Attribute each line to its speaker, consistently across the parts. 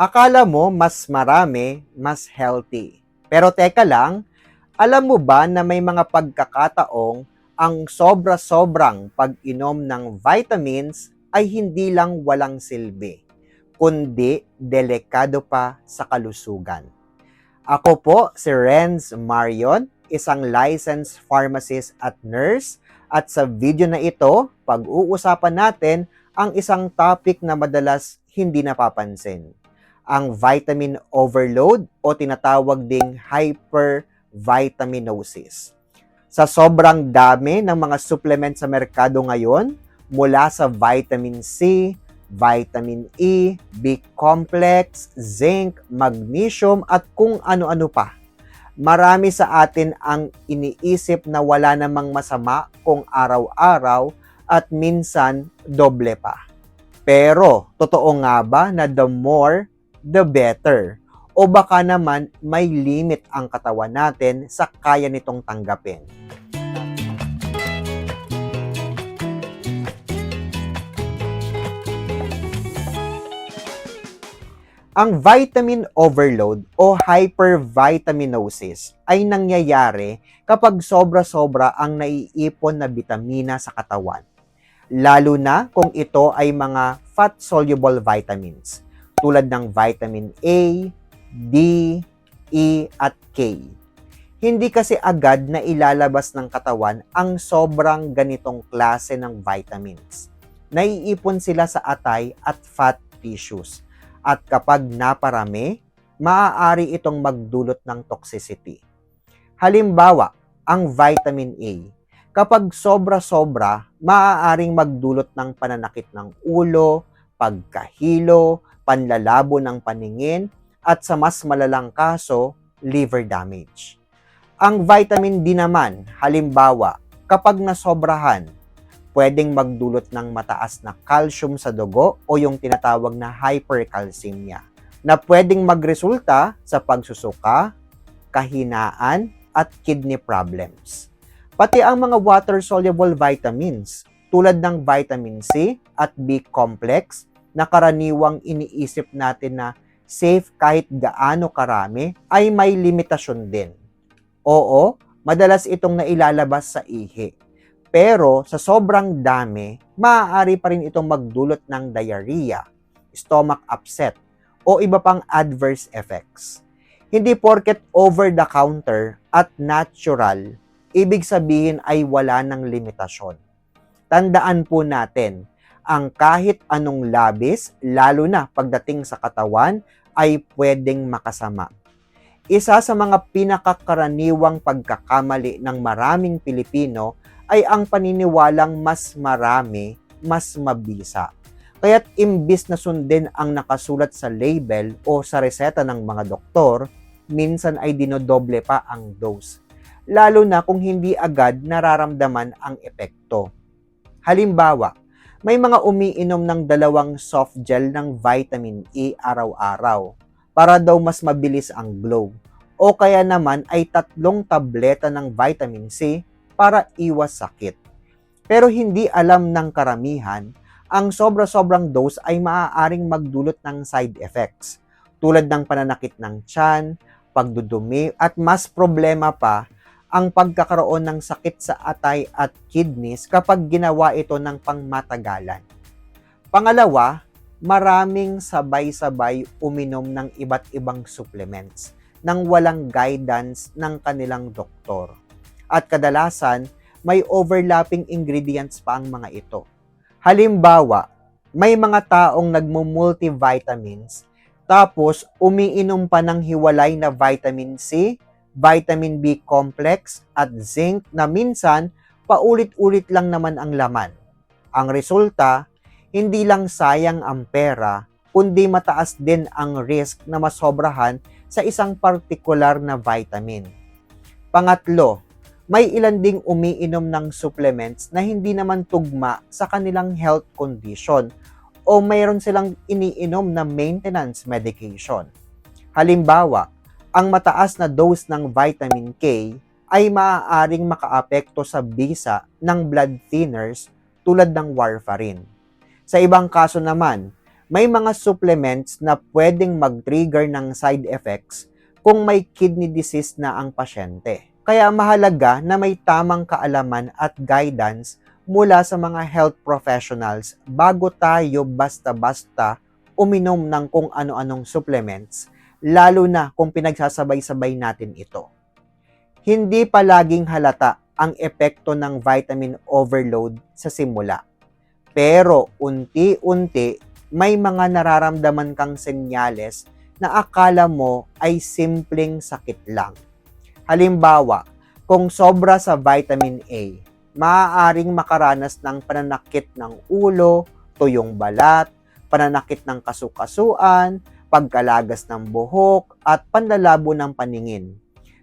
Speaker 1: Akala mo mas marami, mas healthy. Pero teka lang, alam mo ba na may mga pagkakataong ang sobra-sobrang pag-inom ng vitamins ay hindi lang walang silbi, kundi delikado pa sa kalusugan. Ako po si Renz Marion, isang licensed pharmacist at nurse at sa video na ito, pag-uusapan natin ang isang topic na madalas hindi napapansin ang vitamin overload o tinatawag ding hypervitaminosis. Sa sobrang dami ng mga supplement sa merkado ngayon, mula sa vitamin C, vitamin E, B-complex, zinc, magnesium at kung ano-ano pa. Marami sa atin ang iniisip na wala namang masama kung araw-araw at minsan doble pa. Pero, totoo nga ba na the more the better. O baka naman may limit ang katawan natin sa kaya nitong tanggapin. Ang vitamin overload o hypervitaminosis ay nangyayari kapag sobra-sobra ang naiipon na bitamina sa katawan. Lalo na kung ito ay mga fat-soluble vitamins tulad ng vitamin A, D, E, at K. Hindi kasi agad na ilalabas ng katawan ang sobrang ganitong klase ng vitamins. Naiipon sila sa atay at fat tissues. At kapag naparami, maaari itong magdulot ng toxicity. Halimbawa, ang vitamin A. Kapag sobra-sobra, maaaring magdulot ng pananakit ng ulo, pagkahilo, panlalabo ng paningin, at sa mas malalang kaso, liver damage. Ang vitamin D naman, halimbawa, kapag nasobrahan, pwedeng magdulot ng mataas na calcium sa dugo o yung tinatawag na hypercalcemia na pwedeng magresulta sa pagsusuka, kahinaan, at kidney problems. Pati ang mga water-soluble vitamins tulad ng vitamin C at B-complex na karaniwang iniisip natin na safe kahit gaano karami ay may limitasyon din. Oo, madalas itong nailalabas sa ihi. Pero sa sobrang dami, maaari pa rin itong magdulot ng diarrhea, stomach upset, o iba pang adverse effects. Hindi porket over the counter at natural, ibig sabihin ay wala ng limitasyon. Tandaan po natin, ang kahit anong labis, lalo na pagdating sa katawan, ay pwedeng makasama. Isa sa mga pinakakaraniwang pagkakamali ng maraming Pilipino ay ang paniniwalang mas marami, mas mabisa. Kaya't imbis na sundin ang nakasulat sa label o sa reseta ng mga doktor, minsan ay dinodoble pa ang dose. Lalo na kung hindi agad nararamdaman ang epekto. Halimbawa, may mga umiinom ng dalawang soft gel ng vitamin E araw-araw para daw mas mabilis ang glow. O kaya naman ay tatlong tableta ng vitamin C para iwas sakit. Pero hindi alam ng karamihan, ang sobra-sobrang dose ay maaaring magdulot ng side effects tulad ng pananakit ng tiyan, pagdudumi at mas problema pa ang pagkakaroon ng sakit sa atay at kidneys kapag ginawa ito ng pangmatagalan. Pangalawa, maraming sabay-sabay uminom ng iba't ibang supplements nang walang guidance ng kanilang doktor at kadalasan may overlapping ingredients pa ang mga ito. Halimbawa, may mga taong nagmo-multivitamins tapos umiinom pa ng hiwalay na vitamin C, vitamin B complex at zinc na minsan paulit-ulit lang naman ang laman. Ang resulta, hindi lang sayang ang pera, kundi mataas din ang risk na masobrahan sa isang partikular na vitamin. Pangatlo, may ilan ding umiinom ng supplements na hindi naman tugma sa kanilang health condition o mayroon silang iniinom na maintenance medication. Halimbawa, ang mataas na dose ng vitamin K ay maaaring makaapekto sa bisa ng blood thinners tulad ng warfarin. Sa ibang kaso naman, may mga supplements na pwedeng mag-trigger ng side effects kung may kidney disease na ang pasyente. Kaya mahalaga na may tamang kaalaman at guidance mula sa mga health professionals bago tayo basta-basta uminom ng kung ano-anong supplements, lalo na kung pinagsasabay-sabay natin ito. Hindi palaging halata ang epekto ng vitamin overload sa simula. Pero unti-unti may mga nararamdaman kang senyales na akala mo ay simpleng sakit lang. Halimbawa, kung sobra sa vitamin A, maaaring makaranas ng pananakit ng ulo, tuyong balat, pananakit ng kasukasuan, pagkalagas ng buhok, at panlalabo ng paningin.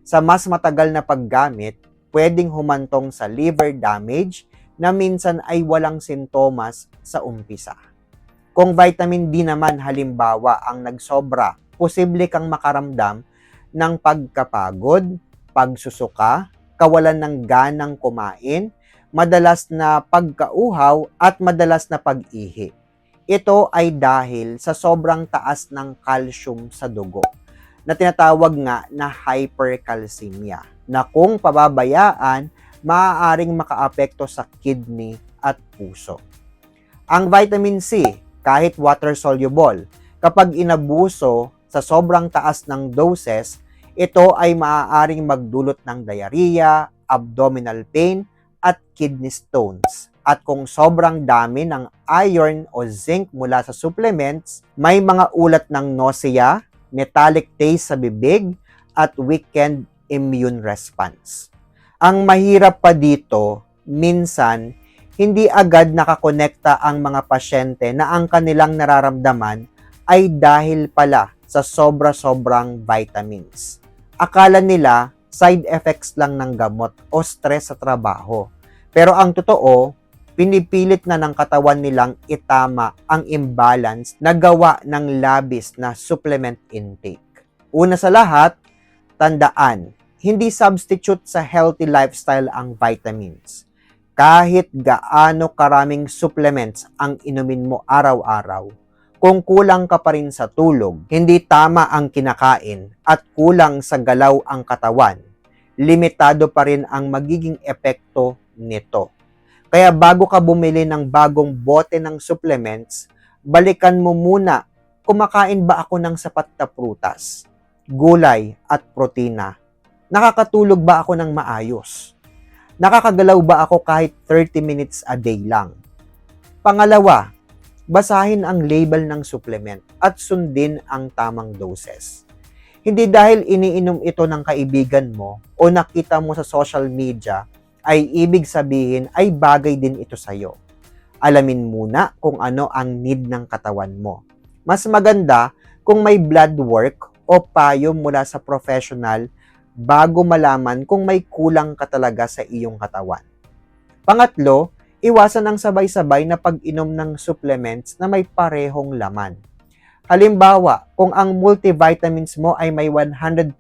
Speaker 1: Sa mas matagal na paggamit, pwedeng humantong sa liver damage na minsan ay walang sintomas sa umpisa. Kung vitamin D naman halimbawa ang nagsobra, posible kang makaramdam ng pagkapagod, pagsusuka, kawalan ng ganang kumain, madalas na pagkauhaw at madalas na pag-ihi. Ito ay dahil sa sobrang taas ng calcium sa dugo na tinatawag nga na hypercalcemia na kung pababayaan, maaaring makaapekto sa kidney at puso. Ang vitamin C, kahit water soluble, kapag inabuso sa sobrang taas ng doses, ito ay maaaring magdulot ng diarrhea, abdominal pain, at kidney stones. At kung sobrang dami ng iron o zinc mula sa supplements, may mga ulat ng nausea, metallic taste sa bibig, at weakened immune response. Ang mahirap pa dito, minsan, hindi agad nakakonekta ang mga pasyente na ang kanilang nararamdaman ay dahil pala sa sobra-sobrang vitamins. Akala nila side effects lang ng gamot o stress sa trabaho. Pero ang totoo, pinipilit na ng katawan nilang itama ang imbalance na gawa ng labis na supplement intake. Una sa lahat, tandaan, hindi substitute sa healthy lifestyle ang vitamins. Kahit gaano karaming supplements ang inumin mo araw-araw, kung kulang ka pa rin sa tulog, hindi tama ang kinakain, at kulang sa galaw ang katawan, limitado pa rin ang magiging epekto nito. Kaya bago ka bumili ng bagong bote ng supplements, balikan mo muna kumakain ba ako ng sapat na prutas, gulay at protina. Nakakatulog ba ako ng maayos? Nakakagalaw ba ako kahit 30 minutes a day lang? Pangalawa, basahin ang label ng supplement at sundin ang tamang doses. Hindi dahil iniinom ito ng kaibigan mo o nakita mo sa social media ay ibig sabihin ay bagay din ito sa iyo. Alamin muna kung ano ang need ng katawan mo. Mas maganda kung may blood work o payo mula sa professional bago malaman kung may kulang ka talaga sa iyong katawan. Pangatlo, iwasan ang sabay-sabay na pag-inom ng supplements na may parehong laman. Halimbawa, kung ang multivitamins mo ay may 100%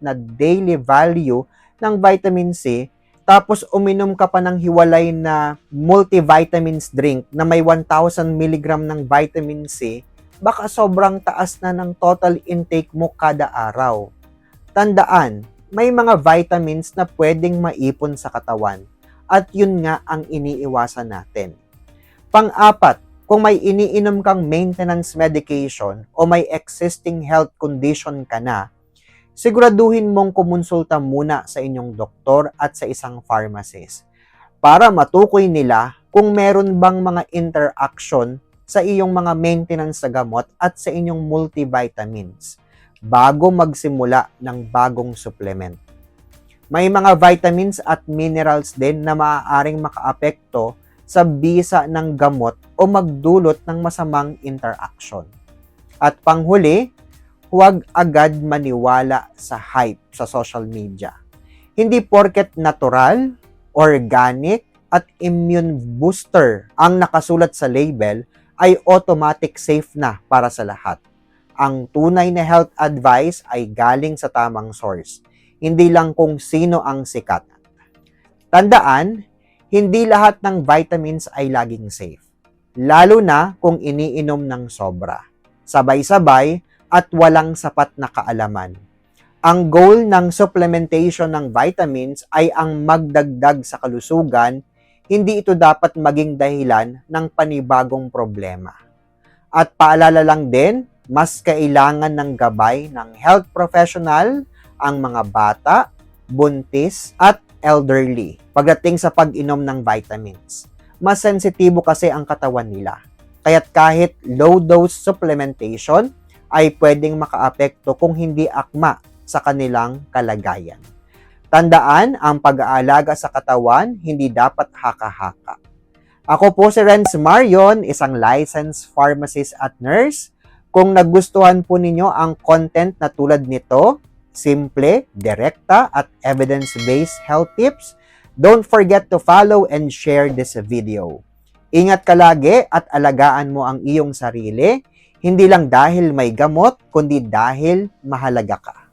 Speaker 1: na daily value ng vitamin C, tapos uminom ka pa ng hiwalay na multivitamins drink na may 1,000 mg ng vitamin C, baka sobrang taas na ng total intake mo kada araw. Tandaan, may mga vitamins na pwedeng maipon sa katawan at yun nga ang iniiwasan natin. Pang-apat, kung may iniinom kang maintenance medication o may existing health condition ka na, siguraduhin mong kumonsulta muna sa inyong doktor at sa isang pharmacist para matukoy nila kung meron bang mga interaction sa iyong mga maintenance sa gamot at sa inyong multivitamins bago magsimula ng bagong supplement. May mga vitamins at minerals din na maaaring makaapekto sa bisa ng gamot o magdulot ng masamang interaction. At panghuli, huwag agad maniwala sa hype sa social media. Hindi porket natural, organic, at immune booster ang nakasulat sa label ay automatic safe na para sa lahat ang tunay na health advice ay galing sa tamang source, hindi lang kung sino ang sikat. Tandaan, hindi lahat ng vitamins ay laging safe. lalo na kung iniinom ng sobra, sabay-sabay at walang sapat na kaalaman. Ang goal ng supplementation ng vitamins ay ang magdagdag sa kalusugan, hindi ito dapat maging dahilan ng panibagong problema. At paalala lang din, mas kailangan ng gabay ng health professional ang mga bata, buntis, at elderly pagdating sa pag-inom ng vitamins. Mas sensitibo kasi ang katawan nila. Kaya't kahit low-dose supplementation ay pwedeng makaapekto kung hindi akma sa kanilang kalagayan. Tandaan, ang pag-aalaga sa katawan hindi dapat haka-haka. Ako po si Renz Marion, isang licensed pharmacist at nurse. Kung nagustuhan po ninyo ang content na tulad nito, simple, direkta at evidence-based health tips, don't forget to follow and share this video. Ingat ka lagi at alagaan mo ang iyong sarili, hindi lang dahil may gamot, kundi dahil mahalaga ka.